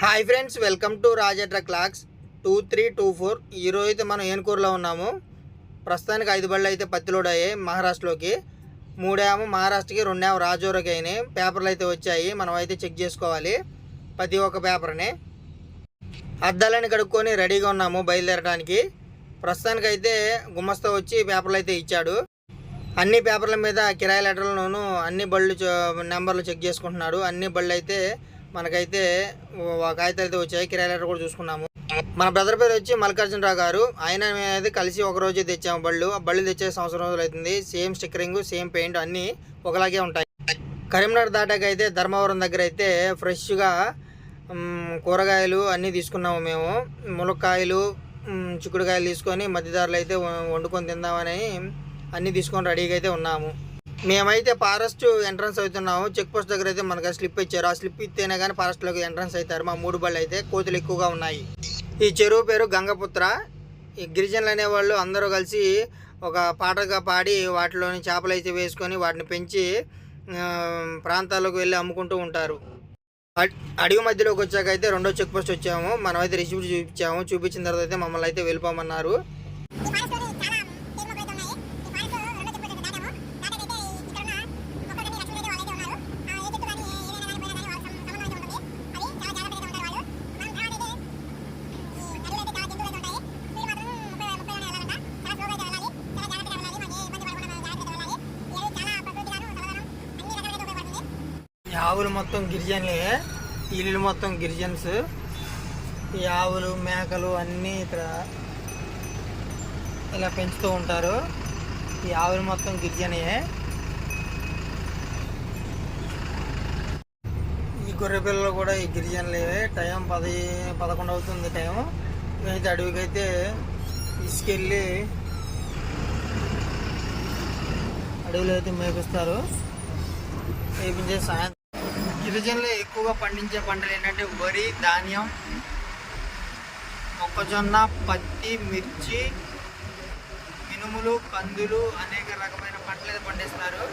Hi friends welcome to రాజట్ర క్లాక్స్ two three two four. ఈరోజు అయితే మనం ఏనుకూరులో ఉన్నాము? ప్రస్తుతానికి ఐదు బళ్ళు అయితే పత్తిలోడ్ అయ్యాయి మహారాష్ట్రలోకి. మూడేమో మహారాష్ట్రకి రెండేమో రాజోరకి అయినాయి. పేపర్లు అయితే వచ్చాయి. మనం అయితే చెక్ చేసుకోవాలి ప్రతి ఒక్క పేపర్ని. అద్దాలని కడుక్కొని రెడీగా ఉన్నాము బయలుదేరడానికి ప్రస్తుతానికి అయితే గుమ్మస్తా వచ్చి పేపర్లు అయితే ఇచ్చాడు. అన్ని పేపర్ల మీద కిరాయి లెటర్లను అన్ని బళ్ళు నెంబర్లు చెక్ చేసుకుంటున్నాడు. అన్ని బళ్ళు అయితే మనకైతే ఒక కాగితాలు అయితే వచ్చాయి. కిరాయి లెటర్ కూడా చూసుకున్నాము. మన బ్రదర్ పేరు వచ్చి మల్లికార్జునరావు గారు. ఆయన అయితే కలిసి ఒక రోజే తెచ్చాము బళ్ళు. ఆ బళ్ళు తెచ్చే సంవత్సరం రోజులు అవుతుంది. సేమ్ స్టిక్కరింగ్ సేమ్ పెయింట్ అన్నీ ఒకలాగే ఉంటాయి. కరీంనగర్ దాటాక అయితే ధర్మవరం దగ్గర అయితే ఫ్రెష్గా కూరగాయలు అన్నీ తీసుకున్నాము మేము. ములక్కాయలు చిక్కుడుకాయలు తీసుకొని మధ్యదారులు అయితే వండుకొని తిందామని అన్నీ తీసుకొని రెడీగా అయితే ఉన్నాము. మేమైతే ఫారెస్ట్ ఎంట్రన్స్ అవుతున్నాము. చెక్ పోస్ట్ దగ్గర అయితే మనకు స్లిప్ ఇచ్చారు. ఆ స్లిప్ ఇస్తేనే కానీ ఫారెస్ట్లోకి ఎంట్రన్స్ అవుతారు. మా మూడు బళ్ళు అయితే కోతులు ఎక్కువగా ఉన్నాయి. ఈ చెరువు పేరు గంగపుత్ర. ఈ గిరిజనులు అనేవాళ్ళు అందరూ కలిసి ఒక పాటగా పాడి వాటిలోని చేపలు అయితే వేసుకొని వాటిని పెంచి ప్రాంతాలకు వెళ్ళి అమ్ముకుంటూ ఉంటారు. అడ్- అడవి మధ్యలోకి వచ్చాక అయితే రెండో చెక్ పోస్ట్ వచ్చాము. మనమైతే రిసీప్ట్ రిసిప్ట్ చూపించాము. చూపించిన తర్వాత అయితే మమ్మల్ని అయితే వెళ్ళిపోమన్నారు. ఈ ఆవులు మొత్తం గిరిజనులే. ఇల్లు మొత్తం గిరిజన్స్. ఈ ఆవులు మేకలు అన్నీ ఇక్కడ ఇలా పెంచుతూ ఉంటారు. ఈ ఆవులు మొత్తం గిరిజనే. ఈ గొర్రె పిల్లలు కూడా ఈ గిరిజనులే. టైం పది పదకొండు అవుతుంది టైం మేమైతే అడవికి అయితే తీసుకెళ్ళి అడవిలో అయితే మేపిస్తారు. మేపించే సాయంత్రం గిరిజనులు ఎక్కువగా పండించే పంటలు ఏంటంటే వరి ధాన్యం మొక్కజొన్న పత్తి మిర్చి మినుములు కందులు అనేక రకమైన పంటలు అయితే పండిస్తారు.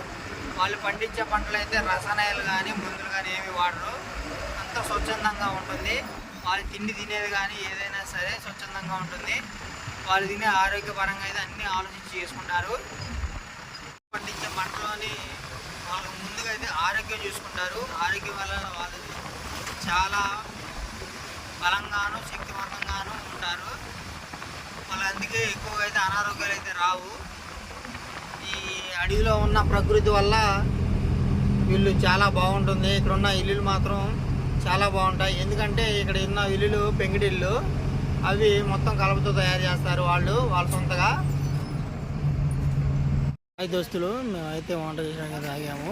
వాళ్ళు పండించే పంటలు అయితే రసాయనాలు కానీ మందులు కానీ ఏమి వాడరు. అంత స్వచ్ఛందంగా ఉంటుంది. వాళ్ళు తిండి తినేది కానీ ఏదైనా సరే స్వచ్ఛందంగా ఉంటుంది. వాళ్ళు తినే ఆరోగ్యపరంగా అయితే అన్నీ ఆలోచించి చేసుకుంటారు. పండించే పంటలోని వాళ్ళు ముందుగా అయితే ఆరోగ్యం చూసుకుంటారు. ఆరోగ్యం వల్ల వాళ్ళు చాలా బలంగాను శక్తివంతంగాను ఉంటారు. వాళ్ళు అందుకే ఎక్కువగా అయితే అనారోగ్యాలు అయితే రావు. ఈ అడవిలో ఉన్న ప్రకృతి వల్ల వీళ్ళు చాలా బాగుంటుంది. ఇక్కడ ఉన్న ఇల్లులు మాత్రం చాలా బాగుంటాయి. ఎందుకంటే ఇక్కడ ఉన్న ఇల్లులు పెంగిడిల్లు అవి మొత్తం కలపతో తయారు చేస్తారు వాళ్ళు వాళ్ళ సొంతగా. ఐదు దోస్తులు మేమైతే వంట చేయడానికి తాగాము.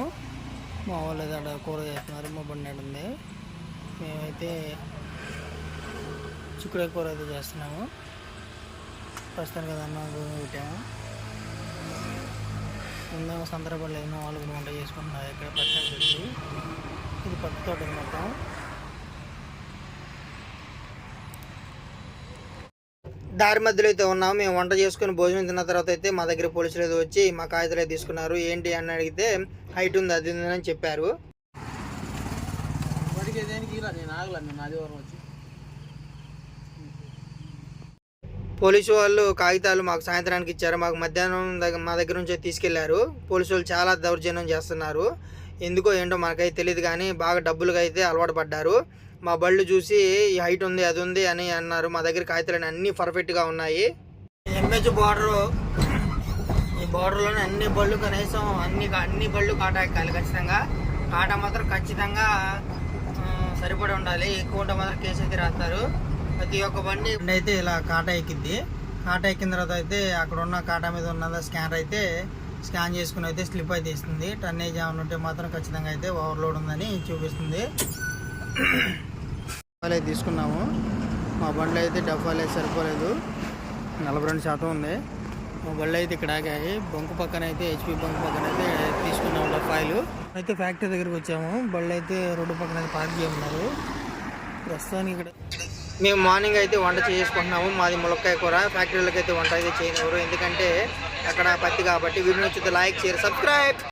మా వాళ్ళు అయితే అక్కడ కూర చేస్తున్నారు మా బండి ఉంది. మేమైతే చిక్కుడు కూర అయితే చేస్తున్నాము. ప్రస్తుతానికి కదా అన్నం పెట్టాము. ముందేమో సందర్భాలు ఏమో వాళ్ళు కూడా వంట చేసుకుంటున్నారు. ఇక్కడ పచ్చడి ఇది పత్తి తోట మొత్తం. దారి మధ్యలో అయితే ఉన్నాము. మేము వంట చేసుకుని భోజనం తిన్న తర్వాత అయితే మా దగ్గర పోలీసులు అయితే వచ్చి మా కాగితాలు తీసుకున్నారు. ఏంటి అని అడిగితే హైట్ ఉంది అది ఉంది అని చెప్పారు. పోలీసు వాళ్ళు కాగితాలు మాకు సాయంత్రానికి ఇచ్చారు. మాకు మధ్యాహ్నం దగ్గర మా దగ్గర నుంచి తీసుకెళ్ళారు. పోలీసు వాళ్ళు చాలా దౌర్జన్యం చేస్తున్నారు. ఎందుకో ఏంటో మనకైతే తెలియదు కానీ బాగా డబ్బులుగా అయితే అలవాటు పడ్డారు. మా బళ్ళు చూసి ఈ హైట్ ఉంది అది ఉంది అని అన్నారు. మా దగ్గర కాగితాలు అన్నీ పర్ఫెక్ట్గా ఉన్నాయి. ఎంహెచ్ బార్డర్ ఈ బార్డర్లోనే అన్ని బళ్ళు కనీసం అన్ని అన్ని బళ్ళు కాటా ఎక్కాలి ఖచ్చితంగా. కాటా మాత్రం ఖచ్చితంగా సరిపడి ఉండాలి. ఎక్కువ ఉంటే మాత్రం కేసు అయితే రాస్తారు. ప్రతి ఒక్క బండి అయితే ఇలా కాటా ఎక్కిద్ది. కాటా ఎక్కిన తర్వాత అయితే అక్కడ ఉన్న కాటా మీద ఉన్న స్కానర్ అయితే స్కాన్ చేసుకుని అయితే స్లిప్ అయితే ఇస్తుంది. టన్నేజ్ ఏమైనా ఉంటే మాత్రం ఖచ్చితంగా అయితే ఓవర్లోడ్ ఉందని చూపిస్తుంది. డబ్బాలు అయితే తీసుకున్నాము. మా బండ్లు అయితే డబ్బాలు అయితే సరిపోలేదు. నలభై రెండు శాతం ఉంది. మా బళ్ళు అయితే ఇక్కడ ఆగాయి. బంకు పక్కన అయితే హెచ్పి బంకు పక్కన అయితే తీసుకున్నాము డబ్బాయిలు అయితే ఫ్యాక్టరీ దగ్గరికి వచ్చాము. బళ్ళు అయితే రోడ్డు పక్కన అయితే పార్క్ చేయమన్నారు. ప్రస్తుతానికి ఇక్కడ మేము మార్నింగ్ అయితే వంట చేసుకుంటున్నాము. మాది ములక్కాయ కూర. ఫ్యాక్టరీలకు అయితే వంట అయితే చేయనివ్వరు. ఎందుకంటే అక్కడ పత్తి కాబట్టి వీడియో నచ్చితే లైక్ షేర్ సబ్స్క్రైబ్.